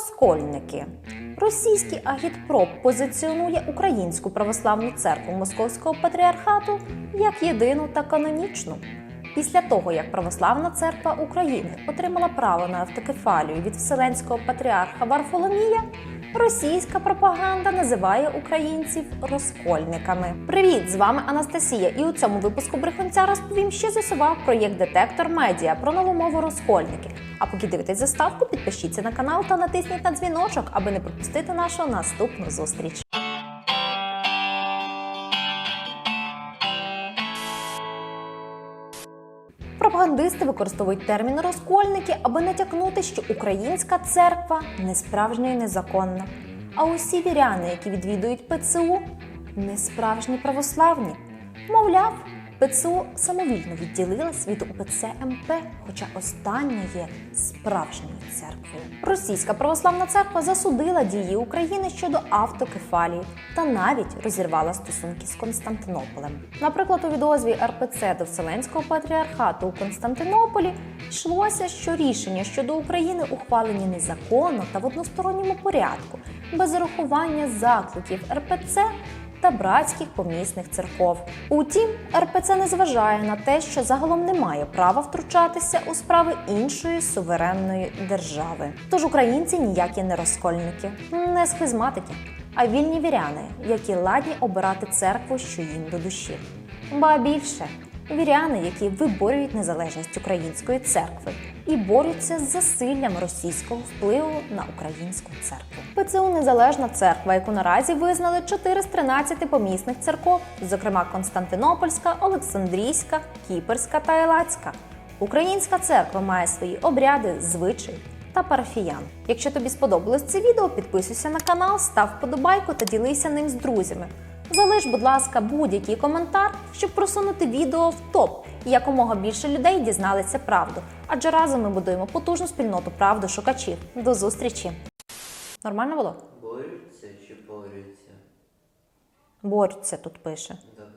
Розкольники. Російський агітпроп позиціонує Українську православну церкву Московського патріархату як єдину та канонічну. Після того, як Православна церква України отримала право на автокефалію від Вселенського патріарха Варфоломія, російська пропаганда називає українців розкольниками. Привіт, з вами Анастасія. І у цьому випуску брехунця розповім, що з'ясував проєкт Детектор Медіа про нову мову розкольники. А поки дивитесь заставку, підпишіться на канал та натисніть на дзвіночок, аби не пропустити нашу наступну зустріч. Пропагандисти використовують термін розкольники, аби натякнути, що українська церква не справжня і незаконна. А усі віряни, які відвідують ПЦУ, не справжні православні. Мовляв, ПЦУ самовільно відділилась від УПЦ МП, хоча остання є справжньою церквою. Російська православна церква засудила дії України щодо автокефалії та навіть розірвала стосунки з Константинополем. Наприклад, у відозві РПЦ до Вселенського патріархату у Константинополі йшлося, що рішення щодо України ухвалені незаконно та в односторонньому порядку, без урахування закликів РПЦ та братських помісних церков. Утім, РПЦ не зважає на те, що загалом не має права втручатися у справи іншої суверенної держави. Тож українці ніякі не розкольники, не схизматики, а вільні віряни, які ладні обирати церкву, що їм до душі. Ба більше віряни, які виборюють незалежність української церкви і борються з засиллям російського впливу на українську церкву. ПЦУ незалежна церква, яку наразі визнали 4 з 13 помісних церков, зокрема Константинопольська, Олександрійська, Кіперська та Елацька. Українська церква має свої обряди, звичаї та парафіян. Якщо тобі сподобалось це відео, підписуйся на канал, став вподобайку та ділися ним з друзями. Залиш, будь ласка, будь-який коментар, щоб просунути відео в топ і якомога більше людей дізналися правду. Адже разом ми будуємо потужну спільноту правду шукачів. До зустрічі! Нормально було? Борються чи борються? Борються тут пише. Добре.